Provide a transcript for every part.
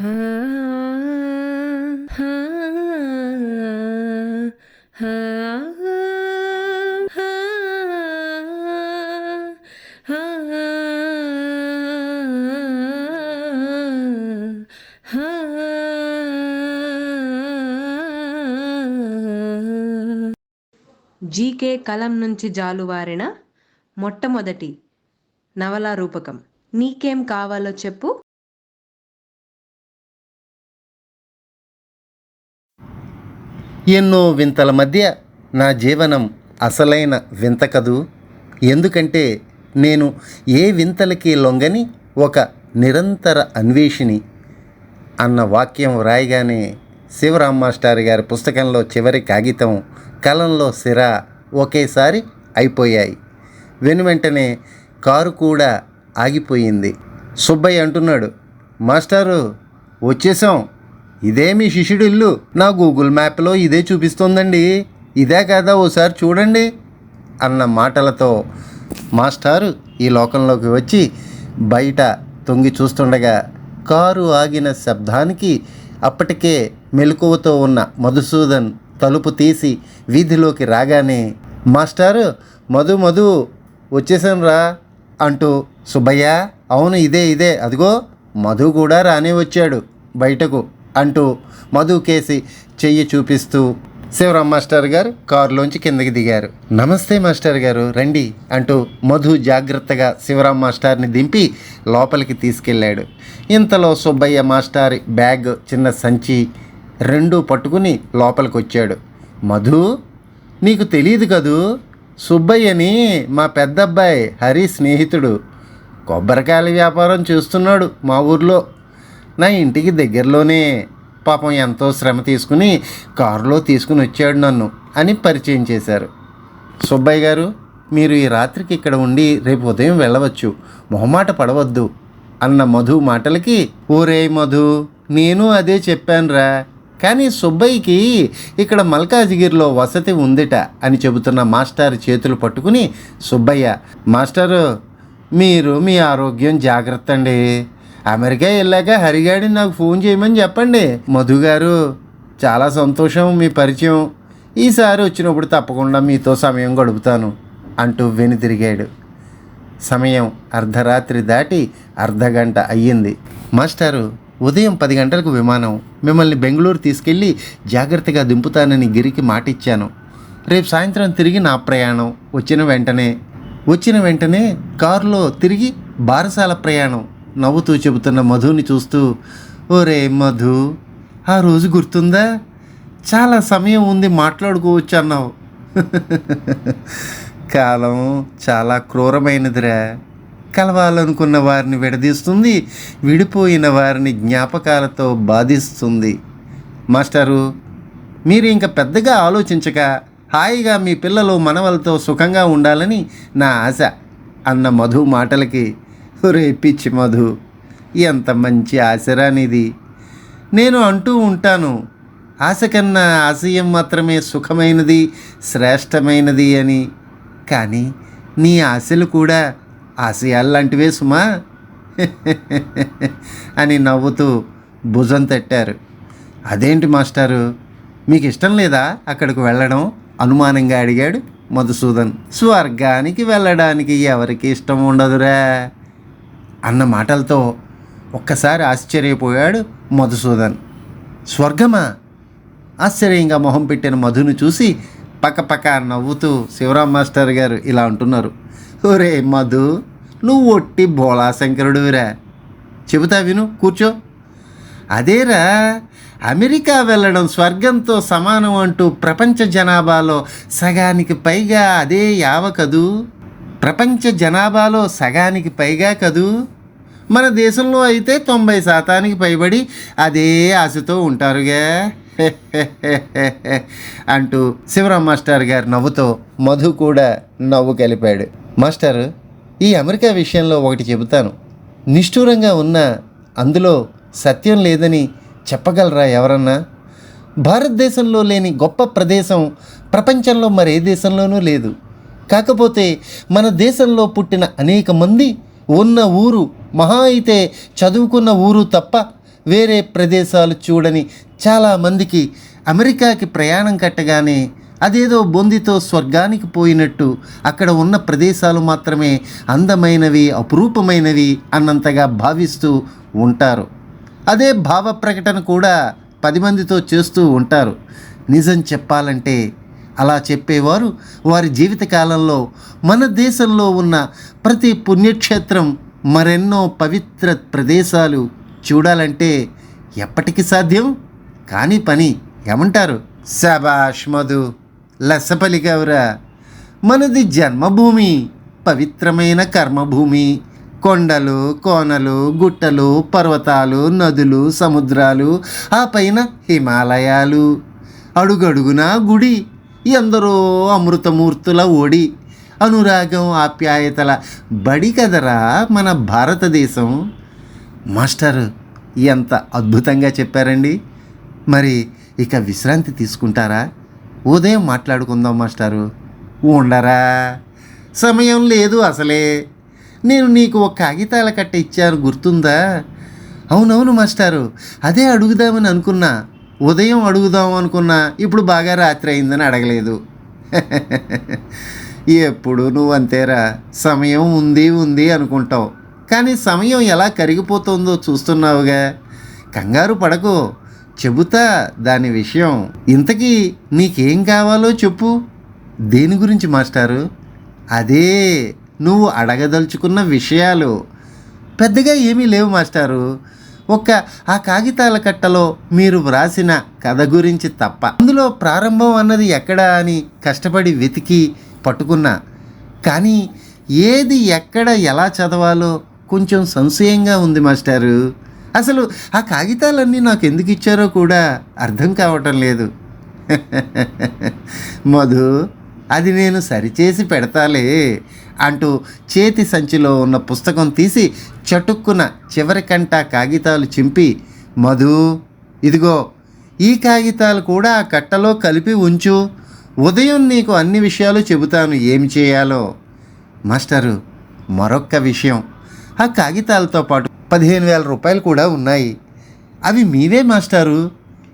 GK కలం నుంచి జాలువారిన మొట్టమొదటి నవలా రూపకం. నీకేం కావాలో చెప్పు. ఎన్నో వింతల మధ్య నా జీవనం అసలైన వింత కదూ? ఎందుకంటే నేను ఏ వింతలకి లొంగని ఒక నిరంతర అన్వేషిణి అన్న వాక్యం వ్రాయగానే శివరామ్ మాస్టర్ గారి పుస్తకంలో చివరి కాగితం కలంలో సిర ఒకేసారి అయిపోయాయి. వెనువెంటనే కారు కూడా ఆగిపోయింది. సుబ్బయ్య అంటున్నాడు మాస్టారు వచ్చేసాం ఇదే మీ శిష్యుడి ఇల్లు. నా గూగుల్ మ్యాప్లో ఇదే చూపిస్తోందండి. ఇదే కదా ఓసారి చూడండి అన్న మాటలతో మాస్టారు ఈ లోకంలోకి వచ్చి బయట తొంగి చూస్తుండగా కారు ఆగిన శబ్దానికి అప్పటికే మెలకువతో ఉన్న మధుసూదన్ తలుపు తీసి వీధిలోకి రాగానే మాస్టారు మధు మధు వచ్చేసాను రా అంటూ సుబ్బయ్య అవును ఇదే ఇదే అదిగో మధు కూడా రానే వచ్చాడు బయటకు. అంటూ మధు కేసి చెయ్యి చూపిస్తూ శివరాం మాస్టర్ గారు కారులోంచి కిందకి దిగారు. నమస్తే మాస్టర్ గారు రండి అంటూ మధు జాగ్రత్తగా శివరాం మాస్టర్ని దింపి లోపలికి తీసుకెళ్ళాడు. ఇంతలో సుబ్బయ్య మాస్టర్ బ్యాగ్ చిన్న సంచి రెండు పట్టుకుని లోపలికి వచ్చాడు మధు నీకు తెలియదు కదూ? సుబ్బయ్యని మా పెద్దబ్బాయి హరి స్నేహితుడు. కొబ్బరికాయల వ్యాపారం చేస్తున్నాడు మా ఊర్లో. నా ఇంటికి దగ్గరలోనే పాపం ఎంతో శ్రమ తీసుకుని కారులో తీసుకుని వచ్చాడు నన్ను అని పరిచయం చేశారు. సుబ్బయ్య గారు మీరు ఈ రాత్రికి ఇక్కడ ఉండి రేపు ఉదయం వెళ్ళవచ్చు. మొహమాట పడవద్దు అన్న మధు మాటలకి ఊరే మధు నేను అదే చెప్పానురా. కానీ సుబ్బయ్యకి ఇక్కడ మల్కాజిగిరిలో వసతి ఉందిట అని చెబుతున్న మాస్టర్ చేతులు పట్టుకుని సుబ్బయ్య మాస్టరు మీరు మీ ఆరోగ్యం జాగ్రత్త అండి అమెరికా వెళ్ళాక హరిగాడిని నాకు ఫోన్ చేయమని చెప్పండి. మధు గారు చాలా సంతోషం మీ పరిచయం. ఈసారి వచ్చినప్పుడు తప్పకుండా మీతో సమయం గడుపుతాను అంటూ వెనుతిరిగాడు సమయం అర్ధరాత్రి దాటి అర్ధగంట అయ్యింది. మాస్టారు ఉదయం పది గంటలకు విమానం. మిమ్మల్ని బెంగళూరు తీసుకెళ్ళి జాగ్రత్తగా దింపుతానని గిరికి మాటిచ్చాను. రేపు సాయంత్రం తిరిగి నా ప్రయాణం వచ్చిన వెంటనే. వచ్చిన వెంటనే కారులో తిరిగి బారసాల ప్రయాణం. నవ్వుతూ చెబుతున్న మధుని చూస్తూ ఓరే మధు ఆ రోజు గుర్తుందా? చాలా సమయం ఉంది మాట్లాడుకోవచ్చు అన్నావు. కాలం చాలా క్రూరమైనదిరా. కలవాలనుకున్న వారిని విడదీస్తుంది విడిపోయిన వారిని జ్ఞాపకాలతో బాధిస్తుంది. మాస్టారు మీరు ఇంకా పెద్దగా ఆలోచించక హాయిగా మీ పిల్లలు మనవలతో సుఖంగా ఉండాలని నా ఆశ అన్న మధు మాటలకి ఒరే పిచ్చి మధు ఎంత మంచి ఆశరా నీది. నేను అంటూ ఉంటాను ఆశ కన్నా ఆశయం మాత్రమే సుఖమైనది శ్రేష్టమైనది అని. కానీ నీ ఆశలు కూడా ఆశయాల్లాంటివే సుమా అని నవ్వుతూ భుజం తట్టారు. అదేంటి మాస్టారు మీకు ఇష్టం లేదా అక్కడికి వెళ్ళడం? అనుమానంగా అడిగాడు మధుసూదన్. స్వర్గానికి వెళ్ళడానికి ఎవరికి ఇష్టం ఉండదురా? అన్న మాటలతో ఒక్కసారి ఆశ్చర్యపోయాడు మధుసూదన్. స్వర్గమా? ఆశ్చర్యంగా మొహం పెట్టిన మధును చూసి పక్కపక్క నవ్వుతూ శివరాం మాస్టర్ గారు ఇలా అంటున్నారు. ఒరే మధు నువ్వు ఒట్టి భోళాశంకరుడురా చెబుతా విను కూర్చో. అదేరా అమెరికా వెళ్ళడం స్వర్గంతో సమానం అంటూ ప్రపంచ జనాభాలో సగానికి పైగా అదే యావ కదూ? ప్రపంచ జనాభాలో సగానికి పైగా కదూ? మన దేశంలో అయితే తొంభై శాతానికి పైబడి అదే ఆశతో ఉంటారుగా. అంటూ శివరాం మాస్టర్ గారు నవ్వుతో మధు కూడా నవ్వు కలిపాడు. మాస్టర్ ఈ అమెరికా విషయంలో ఒకటి చెబుతాను. నిష్ఠూరంగా ఉన్న అందులో సత్యం లేదని చెప్పగలరా ఎవరన్నా? భారతదేశంలో లేని గొప్ప ప్రదేశం ప్రపంచంలో మరే దేశంలోనూ లేదు. కాకపోతే మన దేశంలో పుట్టిన అనేక మంది ఉన్న ఊరు మహా అయితే చదువుకున్న ఊరు తప్ప వేరే ప్రదేశాలు చూడని చాలామందికి అమెరికాకి ప్రయాణం కట్టగానే అదేదో బొందితో స్వర్గానికి పోయినట్టు అక్కడ ఉన్న ప్రదేశాలు మాత్రమే అందమైనవి అపురూపమైనవి అన్నంతగా భావిస్తూ ఉంటారు. అదే భావ ప్రకటన కూడా పది మందితో చేస్తూ ఉంటారు. నిజం చెప్పాలంటే అలా చెప్పేవారు వారి జీవితకాలంలో మన దేశంలో ఉన్న ప్రతి పుణ్యక్షేత్రం మరెన్నో పవిత్ర ప్రదేశాలు చూడాలంటే ఎప్పటికి సాధ్యం? కాని పని ఏమంటారు? శబాష్ మధు లెస్సపలికవురా మనది జన్మభూమి పవిత్రమైన కర్మభూమి. కొండలు కోనలు గుట్టలు పర్వతాలు నదులు సముద్రాలు ఆ పైన హిమాలయాలు. అడుగడుగునా గుడి ఎందరో అమృతమూర్తుల ఒడి. అనురాగం ఆప్యాయతల బడి కదరా మన భారతదేశం? మాస్టర్ ఎంత అద్భుతంగా చెప్పారండి. మరి ఇక విశ్రాంతి తీసుకుంటారా? ఉదయం మాట్లాడుకుందాం మాస్టారు. ఉండరా? సమయం లేదు అసలే. నేను నీకు ఒక కాగితాల కట్ట ఇచ్చాను గుర్తుందా? అవునవును మాస్టారు అదే అడుగుదామని అనుకున్నా. ఉదయం అడుగుదాం అనుకున్నా ఇప్పుడు బాగా రాత్రి అయిందని అడగలేదు. ఎప్పుడు నువ్వు అంతేరా సమయం ఉంది ఉంది అనుకుంటావు. కానీ సమయం ఎలా కరిగిపోతుందో చూస్తున్నావుగా. కంగారు పడకు. చెబుతా దాని విషయం. ఇంతకీ నీకేం కావాలో చెప్పు. దేని గురించి మాస్టారు? అదే నువ్వు అడగదలుచుకున్న విషయాలు. పెద్దగా ఏమీ లేవు మాస్టారు. ఒక్క ఆ కాగితాల కట్టలో మీరు వ్రాసిన కథ గురించి తప్ప. అందులో ప్రారంభం అన్నది ఎక్కడా అని కష్టపడి వెతికి పట్టుకున్నా. కానీ ఏది ఎక్కడ ఎలా చదవాలో కొంచెం సంశయంగా ఉంది మాస్టారు. అసలు ఆ కాగితాలన్నీ నాకు ఎందుకు ఇచ్చారో కూడా అర్థం కావటం లేదు. మధు అది నేను సరిచేసి పెడతాలే అంటూ చేతి సంచిలో ఉన్న పుస్తకం తీసి చటుక్కున చివరికంట కాగితాలు చింపి మధు ఇదిగో ఈ కాగితాలు కూడా ఆ కట్టలో కలిపి ఉంచు. ఉదయం నీకు అన్ని విషయాలు చెబుతాను ఏమి చేయాలో? మాస్టరు మరొక్క విషయం. ఆ కాగితాలతో పాటు పదిహేను వేల రూపాయలు కూడా ఉన్నాయి. అవి మీవే మాస్టారు.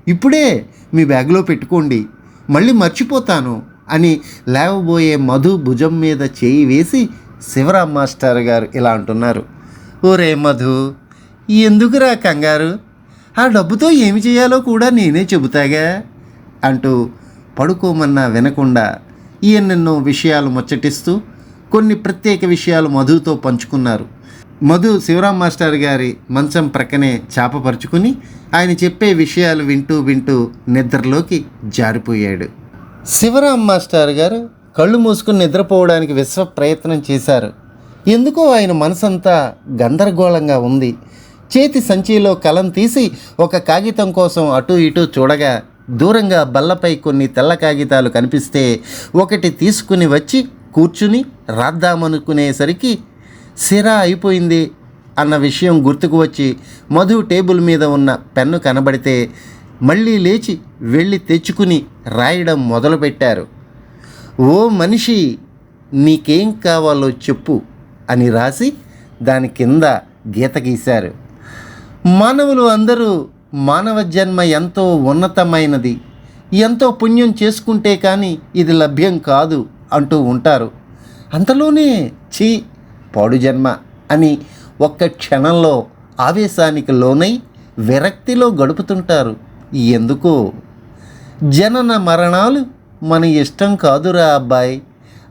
ఇప్పుడే మీ బ్యాగ్లో పెట్టుకోండి. మళ్ళీ మర్చిపోతాను అని లేవబోయే మధు భుజం మీద చేయి వేసి శివరామ్ మాస్టర్ గారు ఇలా అంటున్నారు. ఓరే మధు ఎందుకురా కంగారు? ఆ డబ్బుతో ఏమి చేయాలో కూడా నేనే చెబుతాగా? అంటూ పడుకోమన్నా వినకుండా ఈయనెన్నో విషయాలు ముచ్చటిస్తూ కొన్ని ప్రత్యేక విషయాలు మధుతో పంచుకున్నారు. మధు శివరాం మాస్టర్ గారి మంచం ప్రక్కనే చాపపరుచుకుని ఆయన చెప్పే విషయాలు వింటూ వింటూ నిద్రలోకి జారిపోయాడు. శివరాం మాస్టర్ గారు కళ్ళు మూసుకుని నిద్రపోవడానికి విశ్వ ప్రయత్నం చేశారు. ఎందుకో ఆయన మనసంతా గందరగోళంగా ఉంది. చేతి సంచిలో కలం తీసి ఒక కాగితం కోసం అటు ఇటు చూడగా దూరంగా బల్లపై కొన్ని తెల్ల కాగితాలు కనిపిస్తే ఒకటి తీసుకుని వచ్చి కూర్చుని రాద్దామనుకునేసరికి సిరా అయిపోయింది అన్న విషయం గుర్తుకు వచ్చి మధు టేబుల్ మీద ఉన్న పెన్ను కనబడితే మళ్ళీ లేచి వెళ్ళి తెచ్చుకుని రాయడం మొదలుపెట్టారు. ఓ మనిషి నీకేం కావాలో చెప్పు అని రాసి దాని కింద గీత గీశారు. మానవులు అందరూ మానవ జన్మ ఎంతో ఉన్నతమైనది. ఎంతో పుణ్యం చేసుకుంటే కానీ ఇది లభ్యం కాదు అంటూ ఉంటారు. అంతలోనే చీ పాడు జన్మ అని ఒక్క క్షణంలో ఆవేశానికి లోనై విరక్తిలో గడుపుతుంటారు. ఎందుకో? జనన మరణాలు మన ఇష్టం కాదురా అబ్బాయి.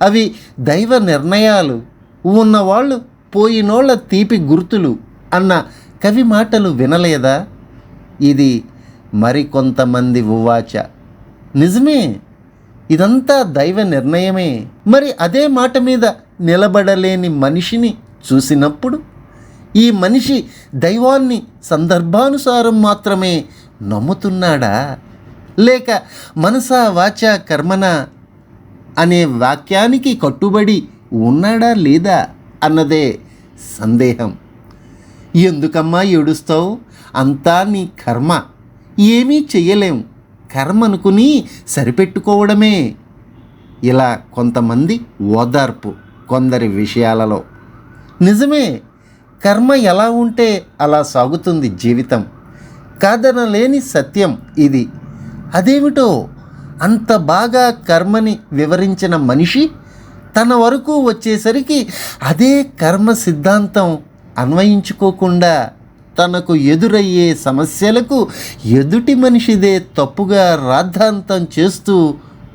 అవి దైవ నిర్ణయాలు. ఉన్నవాళ్ళు పోయినోళ్ళ తీపి గుర్తులు అన్న కవి మాటలు వినలేదా? ఇది మరికొంతమంది ఉవాచ. నిజమే ఇదంతా దైవ నిర్ణయమే. మరి అదే మాట మీద నిలబడలేని మనిషిని చూసినప్పుడు ఈ మనిషి దైవాన్ని సందర్భానుసారం మాత్రమే నమ్ముతున్నాడా? లేక మనసా వాచ కర్మన అనే వాక్యానికి కట్టుబడి ఉన్నాడా లేదా అన్నదే సందేహం. ఎందుకమ్మా ఏడుస్తావు? అంతా నీ కర్మ. ఏమీ చెయ్యలేం. కర్మ అనుకుని సరిపెట్టుకోవడమే. ఇలా కొంతమంది ఓదార్పు కొందరి విషయాలలో. నిజమే కర్మ ఎలా ఉంటే అలా సాగుతుంది జీవితం. కాదనలేని సత్యం ఇది. అదేమిటో అంత బాగా కర్మని వివరించిన మనిషి తన వరకు వచ్చేసరికి అదే కర్మ సిద్ధాంతం అన్వయించుకోకుండా తనకు ఎదురయ్యే సమస్యలకు ఎదుటి మనిషిదే తప్పుగా రాద్ధాంతం చేస్తూ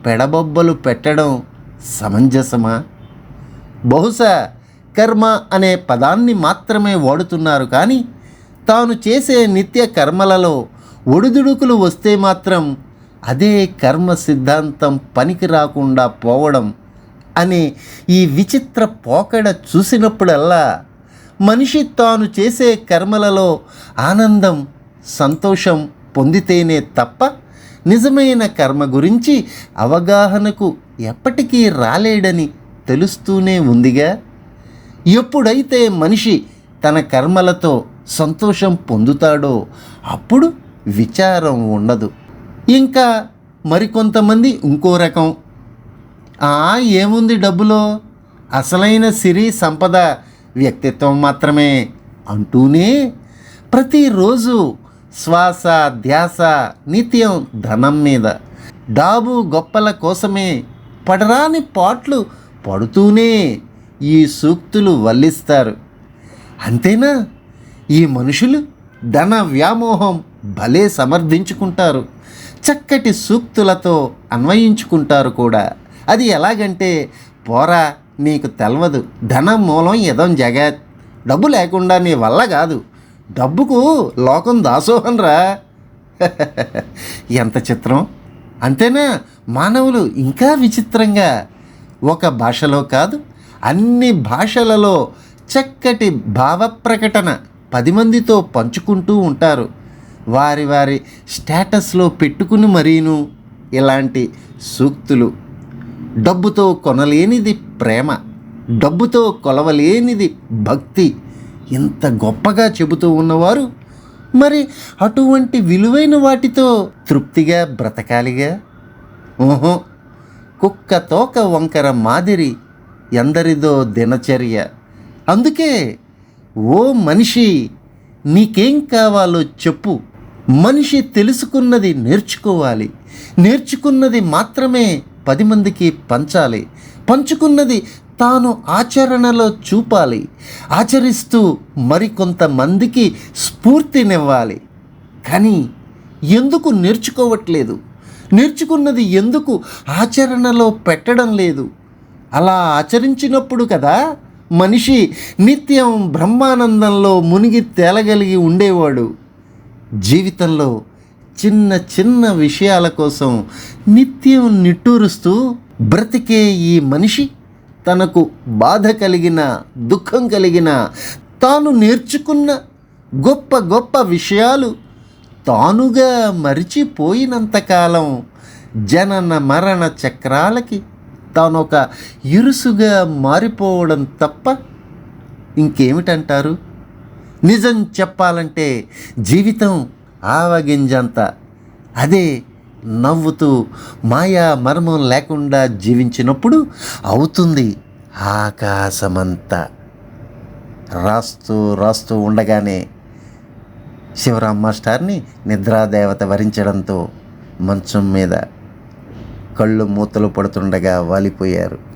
పెడబొబ్బలు పెట్టడం సమంజసమా? బహుశా కర్మ అనే పదాన్ని మాత్రమే వాడుతున్నారు కానీ తాను చేసే నిత్య కర్మలలో ఒడిదుడుకులు వస్తే మాత్రం అదే కర్మ సిద్ధాంతం పనికి రాకుండా పోవడం అనే ఈ విచిత్ర పోకడ చూసినప్పుడల్లా మనిషి తాను చేసే కర్మలలో ఆనందం సంతోషం పొందితేనే తప్ప నిజమైన కర్మ గురించి అవగాహనకు ఎప్పటికీ రాలేడని తెలుస్తూనే ఉందిగా. ఎప్పుడైతే మనిషి తన కర్మలతో సంతోషం పొందుతాడో అప్పుడు విచారం ఉండదు. ఇంకా మరికొంతమంది ఇంకో రకం. ఆ ఏముంది డబ్బులో? అసలైన సిరి సంపద వ్యక్తిత్వం మాత్రమే అంటూనే ప్రతిరోజు శ్వాస ధ్యాస నిత్యం ధనం మీద డాబు గొప్పల కోసమే పడరాని పాట్లు పడుతూనే ఈ సూక్తులు వల్లిస్తారు. అంతేనా? ఈ మనుషులు ధన వ్యామోహం భలే సమర్థించుకుంటారు. చక్కటి సూక్తులతో అన్వయించుకుంటారు కూడా. అది ఎలాగంటే పోరా నీకు తెలవదు. ధనం మూలం ఇదం జగత్. డబ్బు లేకుండా నీ వల్ల కాదు. డబ్బుకు లోకం దాసోహం రా. ఎంత చిత్రం. అంతేనా? మానవులు ఇంకా విచిత్రంగా. ఒక భాషలో కాదు అన్ని భాషలలో చక్కటి భావ ప్రకటన పది మందితో పంచుకుంటూ ఉంటారు. వారి వారి స్టేటస్లో పెట్టుకుని మరీను. ఇలాంటి సూక్తులు డబ్బుతో కొనలేనిది ప్రేమ డబ్బుతో కొలవలేనిది భక్తి. ఇంత గొప్పగా చెబుతూ ఉన్నవారు మరి అటువంటి విలువైన వాటితో తృప్తిగా బ్రతకాలిగా? ఓహో కుక్క తోక వంకర మాదిరి ఎందరిదో దినచర్య. అందుకే ఓ మనిషి నీకేం కావాలో చెప్పు. మనిషి తెలుసుకున్నది నేర్చుకోవాలి. నేర్చుకున్నది మాత్రమే పది మందికి పంచాలి. పంచుకున్నది తాను ఆచరణలో చూపాలి. ఆచరిస్తూ మరికొంతమందికి స్ఫూర్తినివ్వాలి. కానీ ఎందుకు నేర్చుకోవట్లేదు? నేర్చుకున్నది ఎందుకు ఆచరణలో పెట్టడం లేదు? అలా ఆచరించినప్పుడు కదా మనిషి నిత్యం బ్రహ్మానందంలో మునిగి తేలగలిగి ఉండేవాడు. జీవితంలో చిన్న చిన్న విషయాల కోసం నిత్యం నిట్టూరుస్తూ బ్రతికే ఈ మనిషి తనకు బాధ కలిగిన దుఃఖం కలిగిన తాను నేర్చుకున్న గొప్ప గొప్ప విషయాలు తానుగా మరిచిపోయినంతకాలం జనన మరణ చక్రాలకి తానొక ఇరుసుగా మారిపోవడం తప్ప ఇంకేమిటంటారు? నిజం చెప్పాలంటే జీవితం ఆవగింజంత. అదే నవ్వుతూ మాయా మర్మం లేకుండా జీవించినప్పుడు అవుతుంది ఆకాశమంతా. రాస్తూ రాస్తూ ఉండగానే శివరాం మాస్టార్ని నిద్రాదేవత వరించడంతో మంచం మీద కళ్ళు మూతలు పడుతుండగా వాలిపోయారు.